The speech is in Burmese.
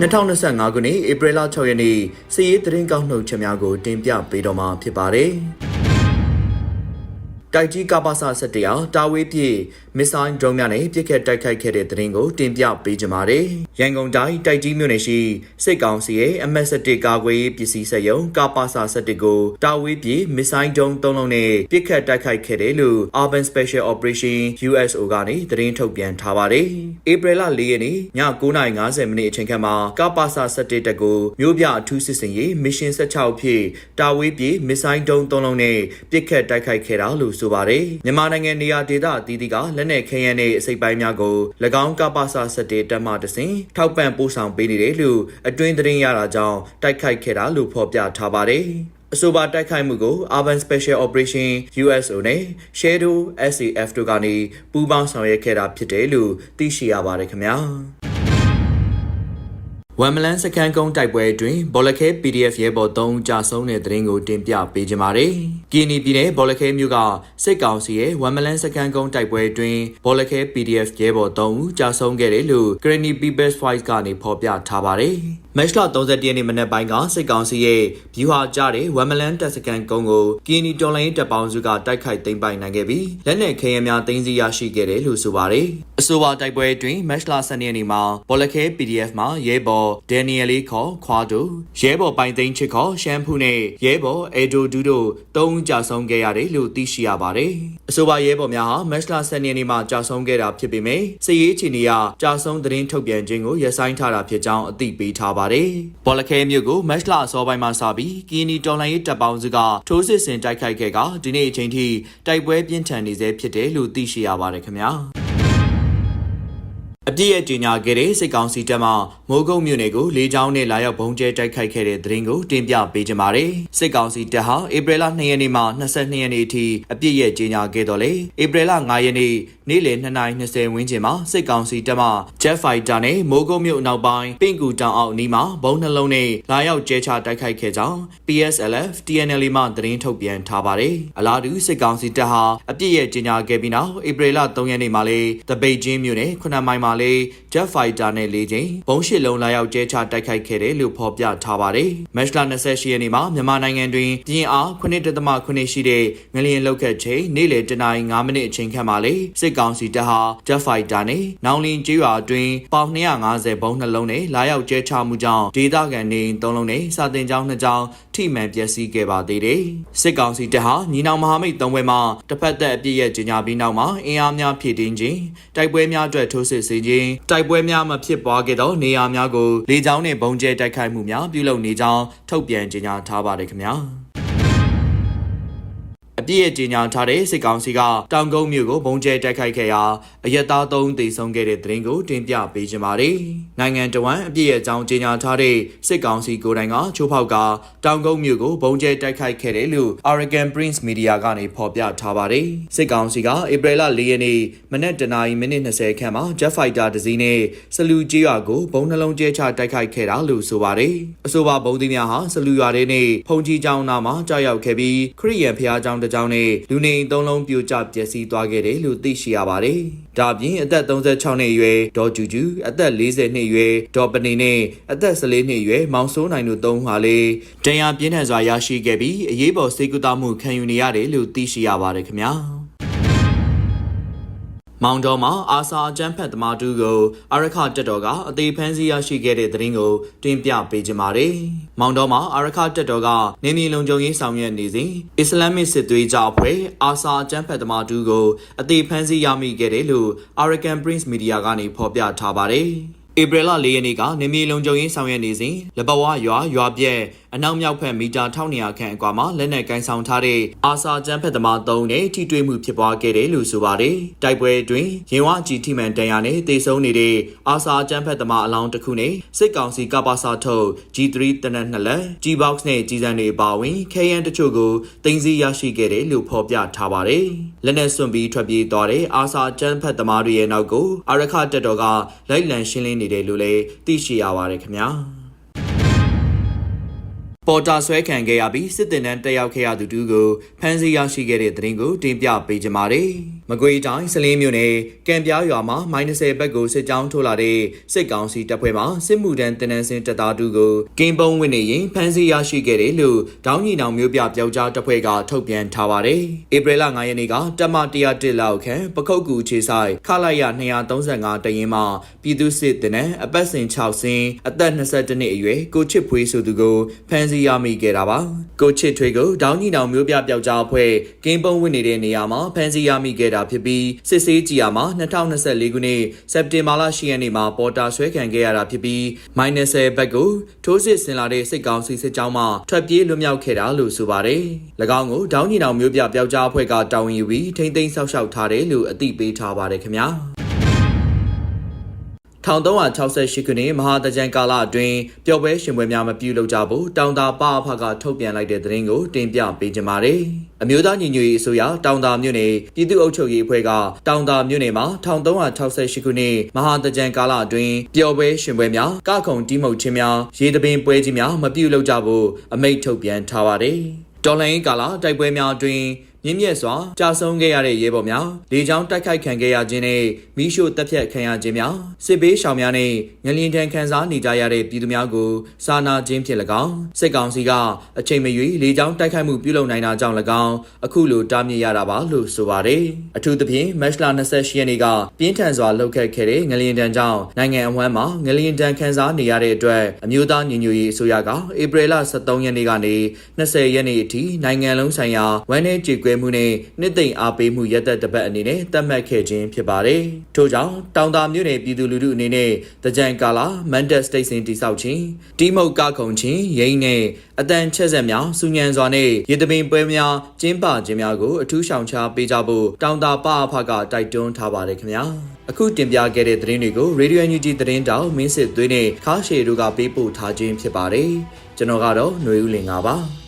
2025ခုနှစ်ဧပြီလ6ရက်နေ့စီရေးသတင်းကောက်နှုတ်ချက်များကိုတင်ပြပေးတော့မှာဖြစ်ပါတယ်။တိုက်ကြီးကပ္ပစ17အောင်တာဝေးပြည့်မစ်ဆိုင်ဒရုန်းများနဲ့ပြစ်ခတ်တိုက်ခိုက်ခဲ့တဲ့သတင်းကိုတင်ပြပေးကြပါမယ်။ ရန်ကုန်တိုင်းတိုက်ကြီးမြို့နယ်ရှိစစ်ကောင်စီရဲ့အမတ်17ကာကွယ်ရေးပစ္စည်းစက်ရုံကပ္ပစ17ကိုတာဝေးပြည့်မစ်ဆိုင်ဒရုန်း3လုံးနဲ့ပြစ်ခတ်တိုက်ခိုက်ခဲ့တယ်လို့ Urban Special Operation USO ကနေသတင်းထုတ်ပြန်ထားပါတယ်။ဧပြီလ4ရက်နေ့ည9:50မိနစ်အချိန်ခန့်မှာကပ္ပစ17တက်ကိုမြို့ပြအထူးစစ်စင်ရေး Mission 16ဖြစ်တာဝေးပြည့်မစ်ဆိုင်ဒရုန်း3လုံးနဲ့ပြစ်ခတ်တိုက်ခိုက်ခဲ့တာလို့ဆိုပါတယ်။မြန်မာနိုင်ငံနေရာဒေသအသီးသီးကလက်နက်ခဲယမ်းနဲ့အစိပ်ပိုင်းများကို၎င်းကပ္ပစ17တက်မှတစဉ်ထောက်ပံ့ပို့ဆောင်ပေးနေတယ်လို့အတွင်းသတင်းရတာကြောင့်တိုက်ခိုက်ခဲ့တာလို့ဖော်ပြထားပါတယ်။အဆိုပါတိုက်ခိုက်မှုကို Urban Special Operation USO နဲ့ Shadow SAF တို့ကနေပူးပေါင်းဆောင်ရွက်ခဲ့တာဖြစ်တယ်လို့သိရှိရပါတယ်ခင်ဗျာ။ ဝမ်မလန်စကန်ကုန်းတိုက်ပွဲအတွင်းဘောလခဲ PDF ရဲဘော်3ဦးကြာဆုံးတဲ့တဲ့ရင်ကိုတင်ပြပေးကြပါမယ်။ကီနီပြည်နယ်ဘောလခဲမြို့ကစစ်ကောင်စီရဲ့ဝမ်မလန်စကန်ကုန်းတိုက်ပွဲအတွင်းဘောလခဲ PDF ရဲဘော်3ဦးကြာဆုံးခဲ့တယ်လို့ Granny People's Fight ကနေဖော်ပြထားပါတယ်။မတ်လ31ရက်နေ့မနက်ပိုင်းကစစ်ကောင်စီရဲ့ဗျူဟာကျတဲ့ဝမ်မလန်တပ်စကန်ကုန်းကိုကီနီတော်လိုင်းတပ်ပေါင်းစုကတိုက်ခိုက်သိမ်းပိုက်နိုင်ခဲ့ပြီးလက်နက်ခဲယမ်းများသိမ်းဆည်းရရှိခဲ့တယ်လို့ဆိုပါတယ်။အဆိုပါတိုက်ပွဲအတွင်းမတ်လ12ရက်နေ့မှာဘောလခဲ PDF မှာရဲဘော်ဒန်နီယယ်လေးခေါ်ခွာတိုရဲဘော်ပိုင်သိန်းချစ်ခေါ်ရှမ်ဖူးနဲ့ရဲဘော်အေဒိုဒူတို့တုံးကြဆုံးခဲ့ရတယ်လို့သိရှိရပါတယ်။အဆိုပါရဲဘော်များဟာမတ်လ12ရက်နေ့မှာကြာဆုံးခဲ့တာဖြစ်ပေမဲ့စစ်ရေးချီနေရကြာဆုံးသတင်းထုတ်ပြန်ခြင်းကိုရပ်ဆိုင်းထားတာဖြစ်ကြောင်းအသိပေးထားပါတယ်။ဘောလခဲမြို့ကိုမတ်လအစောပိုင်းမှာစပြီးကီနီတော်လိုင်းရေးတပ်ပေါင်းစုကထိုးစစ်ဆင်တိုက်ခိုက်ခဲ့ကဒီနေ့အချိန်ထိတိုက်ပွဲပြင်းထန်နေဆဲဖြစ်တယ်လို့သိရှိရပါတယ်ခင်ဗျာ။အပြည့်ရဲ့ကြီးညာခဲ့တဲ့စစ်ကောင်စီတပ်မှမိုးကုတ်မြို့နယ်ကိုလေကြောင်းနဲ့လာရောက်ဘုံကျဲတိုက်ခိုက်ခဲ့တဲ့သတင်းကိုတင်ပြပေးကြပါမယ်။စစ်ကောင်စီတပ်ဟာဧပြီလ2ရက်နေ့မှ22ရက်နေ့အထိအပြည့်ရဲ့ကြီးညာခဲ့တော့လေဧပြီလ9ရက်နေ့ နေ့လယ်2:20ဝန်းကျင်မှာစစ်ကောင်စီတပ်မှ Jet Fighter နဲ့မိုးကုတ်မြို့အနောက်ပိုင်းပင့်ကူတောင်အောက်နီးမှာဘုံနှလုံးနဲ့လာရောက်ကျဲချတိုက်ခိုက်ခဲ့ကြောင်း PSLF TNL မှသတင်းထုတ်ပြန်ထားပါတယ်။အလားတူစစ်ကောင်စီတပ်ဟာအပြည့်ရဲ့ကြီးညာခဲ့ပြီးနောက်ဧပြီလ3ရက်နေ့မှာလေတပိတ်ချင်းမြို့နယ်9မိုင်မှာလေ Jet Fighter နဲ့လေချိန်ဘုံရှစ်လုံးလာရောက်ကျဲချတိုက်ခိုက်ခဲ့တယ်လို့ဖော်ပြထားပါတယ်။မတ်လ28ရက်နေ့မှာမြန်မာနိုင်ငံတွင်ပြင်းအား9.9ရှိတဲ့ငလျင်လောက်ခတ်ချိန်နေ့လယ်တနာရီ9မိနစ်အချိန်ခန့်မှာလေစစ်ကောင်စီတပ်ဟာ Jet Fighter နဲ့နောင်လင်းကျေးရွာအတွင်းပေါင်250ဘုံနှလုံးနဲ့လာရောက်ကျဲချမှုကြောင့်ဒေသခံနေ3လုံးနဲ့စာတင်ကျောင်း2ကျောင်းထိမှန်ပျက်စီးခဲ့ပါသေးတယ်။စစ်ကောင်စီတပ်ဟာညီနောင်မဟာမိတ်၃ဘွဲမှာတစ်ဖက်သက်အပြည့်ရဲ့ကြီးညာပြီးနောက်မှာအင်အားများဖြည့်တင်းခြင်းတိုက်ပွဲများအတွက်ထိုးစစ်ဆင်ခြင်းတိုက်ပွဲများမဖြစ်ပွားခဲ့သောနေရာများကိုလေကြောင်းနဲ့ဘုံကျဲတိုက်ခိုက်မှုများပြုလုပ်နေကြောင်းထုတ်ပြန်ကြေညာထားပါတယ်ခင်ဗျာ။အ ပြည့်ရဲ့ကြီးညာထားတဲ့စစ်ကောင်စီကတောင်ကုန်းမြို့ကိုဘုံကျဲတိုက်ခိုက်ခဲ့ရာအရက်သားသုံးသေဆုံးခဲ့တဲ့တဲ့ရင်ကိုတင်ပြပေးကြပါမယ်။နိုင်ငံတော်ဝန်အပြည့်ရဲ့အကြောင်းကြီးညာထားတဲ့စစ်ကောင်စီကိုယ်တိုင်ကချိုးဖောက်ကတောင်ကုန်းမြို့ကိုဘုံကျဲတိုက်ခိုက်ခဲ့တယ်လို့ Oregon Prince Media ကနေဖော်ပြထားပါတယ်။စစ်ကောင်စီကဧပြီလ၄ရက်နေ့မနက်တနာရီမိနစ်20ခန့်မှာ Jet Fighter တစ်စီးနဲ့စလူကြီးရွာကိုဘုံနှလုံးကျဲချတိုက်ခိုက်ခဲ့တာလို့ဆိုပါတယ်။အဆိုပါဘုံသီးများဟာစလူရွာထဲနဲ့ဖုန်ကြီးကျောင်းနာမှာကြားရောက်ခဲ့ပြီးခရီးရန်ဖျားကျောင်းတစ်ကျောင်းနဲ့လူနေသုံးလုံးပြိုကျပျက်စီးသွားခဲ့တယ်လို့သိရှိရပါတယ်။ဒါပြင်အသက်36နှစ်အရွယ်ဒေါ်ကျူကျူအသက်40နှစ်အရွယ်ဒေါ်ပနေနဲ့အသက်14နှစ်အရွယ်မောင်စိုးနိုင်တို့သုံးဟာလေတရားပြင်းထန်စွာရရှိခဲ့ပြီးအရေးပေါ်စေကူတာမှုခံယူနေရတယ်လို့သိရှိရပါတယ်ခင်ဗျာ။ မောင်တော်မှာအာစာအကျန်းဖက်သမားတူကိုအရခတက်တော်ကအသေးဖမ်းဆီးရရှိခဲ့တဲ့သတင်းကိုတင်ပြပေးကြပါမယ်။မောင်တော်မှာအရခတက်တော်ကနေမြေလုံခြုံရေးဆောင်ရွက်နေစဉ်အစ္စလာမစ်စစ်သွေးကြအဖွဲ့အာစာအကျန်းဖက်သမားတူကိုအသေးဖမ်းဆီးရမိခဲ့တယ်လို့ American Prince Media ကနေဖော်ပြထားပါတယ်။ဧပြီလ၄ရက်နေ့ကနေမြေလုံခြုံရေးဆောင်ရွက်နေစဉ်လဘဝရွာရွာပြက် အနောက်မြောက်ဖက်မီတာ1200ခန့်အကွာမှာလက်နက်ကင်ဆောင်ထားတဲ့အာစာကျန်းဖက်သမား3နဲ့ထိတွေ့မှုဖြစ်ပွားခဲ့တယ်လို့ဆိုပါတယ်။တိုက်ပွဲအတွင်းရင်ဝကြီးထိမှန်တန်ရာနဲ့တေဆုံးနေတဲ့အာစာကျန်းဖက်သမားအလောင်းတစ်ခုနဲ့စစ်ကောင်စီကပ္ပစာထုတ် G3 တနက်နှစ်လက် G-box နဲ့ကြီးစံတွေပါဝင်ခဲယမ်းတချို့ကိုတင်စီရရှိခဲ့တယ်လို့ဖော်ပြထားပါတယ်။လက်နက်စွန့်ပြီးထွက်ပြေးသွားတဲ့အာစာကျန်းဖက်သမားတွေရဲ့နောက်ကိုအာရခတက်တော်ကလိုက်လံရှင်းလင်းနေတယ်လို့လည်းသိရှိရပါတယ်ခင်ဗျာ။ ပေါ်တာဆွဲခံခဲ့ရပြီးစစ်တင်တန်းတက်ရောက်ခဲ့ရသူတူကိုဖမ်းဆီးရရှိခဲ့တဲ့သတင်းကိုတင်ပြပေးကြပါမယ်။ မကွေးတိုင်းစလင်းမြို့နယ်ကံပြားရွာမှာ -30 ဘက်ကိုစစ်ကြောင်းထိုးလာတဲ့စစ်ကောင်စီတပ်ဖွဲ့မှစစ်မှုထမ်းတင်နန်းစင်တပ်သားတူကိုကင်းပုံဝင်နေရင်ဖမ်းဆီးရရှိခဲ့တယ်လို့တောင်းညီနောင်မျိုးပြပျောက်ကြားတပ်ဖွဲ့ကထုတ်ပြန်ထားပါတယ်။ဧပြီလ9ရက်နေ့ကတပ်မ101လောက်ခန့်ပခုတ်ကူခြေဆိုင်ခလိုက်ရ235တရင်မှပြည်သူစစ်တင်နန်းအပတ်စဉ်6စင်းအသက်22နှစ်အရွယ်ကိုချစ်ဖွေးဆိုသူကိုဖမ်းဆီးရမိခဲ့တာပါကိုချစ်ထွေးကိုဒေါင်းညီနောင်မျိုးပြပျောက်ကြားအဖွဲ့ကင်းပုံဝင်နေတဲ့နေရာမှာဖမ်းဆီးရမိခဲ့တာဖြစ်ပြီးစစ်ဆေးကြည့်ရမှာ2024ခုနှစ်စက်တင်ဘာလ10ရက်နေ့မှာပေါ်တာဆွဲခံခဲ့ရတာဖြစ်ပြီး -10 ဘက်ကိုထိုးစစ်ဆင်လာတဲ့စစ်ကောင်စီစစ်ကြောင်းမှထွက်ပြေးလွတ်မြောက်ခဲ့တာလို့ဆိုပါတယ်၎င်းကိုဒေါင်းညီနောင်မျိုးပြပျောက်ကြားအဖွဲ့ကတာဝန်ယူပြီးထိမ့်သိမ်းဆောက်ရှောက်ထားတယ်လို့အသိပေးထားပါတယ်ခင်ဗျာ 1368ခုနှစ်မဟာတကြံကာလအတွင်းပျော်ပွဲရှင်ပွဲများမပြုလုပ်ကြဖို့တောင်တာပအဖကထုတ်ပြန်လိုက်တဲ့သတင်းကိုတင်ပြပေးကြပါမယ်။အမျိုးသားညီညွတ်ရေးအစိုးရတောင်တာမြို့နယ်ပြည်သူ့အုပ်ချုပ်ရေးအဖွဲ့ကတောင်တာမြို့နယ်မှာ1368ခုနှစ်မဟာတကြံကာလအတွင်းပျော်ပွဲရှင်ပွဲများကခုံတီးမှုတ်ခြင်းများရေတပင်ပွဲကြီးများမပြုလုပ်ကြဖို့အမိန့်ထုတ်ပြန်ထားပါတယ်။တော်လိုင်းကာလတိုက်ပွဲများအတွင်း မြင့်မြတ်စွာကြာဆုံးခဲ့ရတဲ့ရဲဘော်များလေကြောင်းတိုက်ခိုက်ခံခဲ့ရခြင်းနဲ့မိရှို့တပ်ဖြတ်ခံရခြင်းများစစ်ဘေးရှောင်များနဲ့ငလျင်တန်းခံစားနေကြရတဲ့ပြည်သူများကိုစာနာခြင်းဖြင့်၎င်းစစ်ကောင်စီကအချိန်မရွေးလေကြောင်းတိုက်ခိုက်မှုပြုလုပ်နိုင်တာကြောင့်၎င်းအခုလိုတားမြစ်ရတာပါလို့ဆိုပါတယ်အထူးသဖြင့်မတ်လ28ရက်နေ့ကပြင်းထန်စွာလှုပ်ခတ်ခဲ့တဲ့ငလျင်တန်းကြောင့်နိုင်ငံအဝန်းမှာငလျင်တန်းခံစားနေရတဲ့အတွက်အမျိုးသားညီညွတ်ရေးအစိုးရကဧပြီလ23ရက်နေ့ကနေ20ရက်နေ့အထိနိုင်ငံလုံးဆိုင်ရာဝန်내ကြေကွဲမှုနဲ့နှစ်သိမ့်အားပေးမှုရက်သက်တပတ်အနေနဲ့သတ်မှတ်ခဲ့ခြင်းဖြစ်ပါတယ်။ထို့ကြောင့်တောင်တာမြို့နယ်ပြည်သူလူထုအနေနဲ့တကြံကာလာမန်တက်စတိတ်စင်တိဆောက်ခြင်းတီးမုတ်ကခုံခြင်းရိမ့်နဲ့အတန်ချက်ဆက်များစူညံစွာနဲ့ရေတပင်ပွဲများကျင်းပခြင်းများကိုအထူးဆောင်ချပေးကြဖို့တောင်တာပအဖကတိုက်တွန်းထားပါတယ်ခင်ဗျာ။အခုတင်ပြခဲ့တဲ့သတင်းတွေကို Radio NUG သတင်းတောက်မင်းစစ်သွေးနဲ့ခါရှေတို့ကပေးပို့ထားခြင်းဖြစ်ပါတယ်။ကျွန်တော်ကတော့ຫນွေဦးလင်ပါပါ။